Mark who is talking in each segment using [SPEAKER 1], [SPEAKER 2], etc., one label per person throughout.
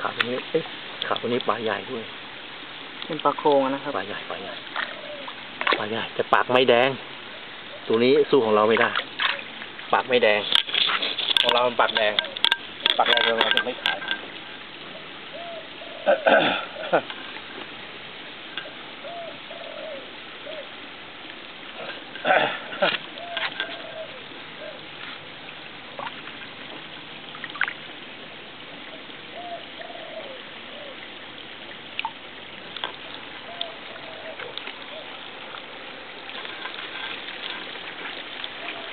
[SPEAKER 1] ขาตัวนี้เอ๊ะขาตัวนี้ปลาใหญ่ด้วย
[SPEAKER 2] เป็นปลาโครงอะนะครับ
[SPEAKER 1] ปลาใหญ่ปลาใหญ่ปลาใหญ่แต่ปากไม่แดง ตัวนี้สู้ของเราไม่ได้ ปากไม่แดง ของเรามันปากแดง ปากแดงเราจะไม่ขาย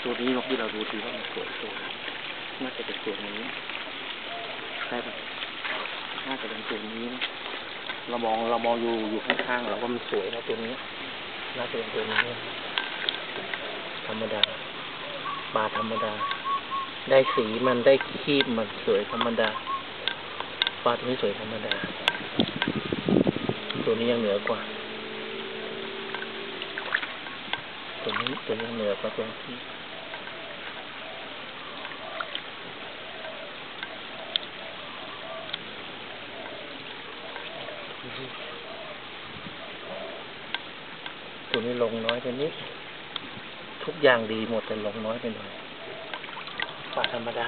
[SPEAKER 1] ตัวนี้ที่เราดูทีว่ามันสวยตัวน่าจะเป็นตัวนี้ใช่ปะน่าจะเป็นตัวนี้นะเรามองเรามองอยู่อยู่ข้างๆเราว่ามันสวยนะตัวนี้ น่าจะเป็นตัวนี้ ธรรมดาปลาธรรมดา ได้สีมันได้คีบมันสวยธรรมดาปลาตัวนี้สวยธรรมดา ตัวนี้ยังเหนือกว่า ตัวนี้ตัวนี้เหนือกว่าตัวที่ ตัวนี้ลงน้อยไปนิด ทุกอย่างดีหมดแต่ลงน้อยไปหน่อยป่าธรรมดา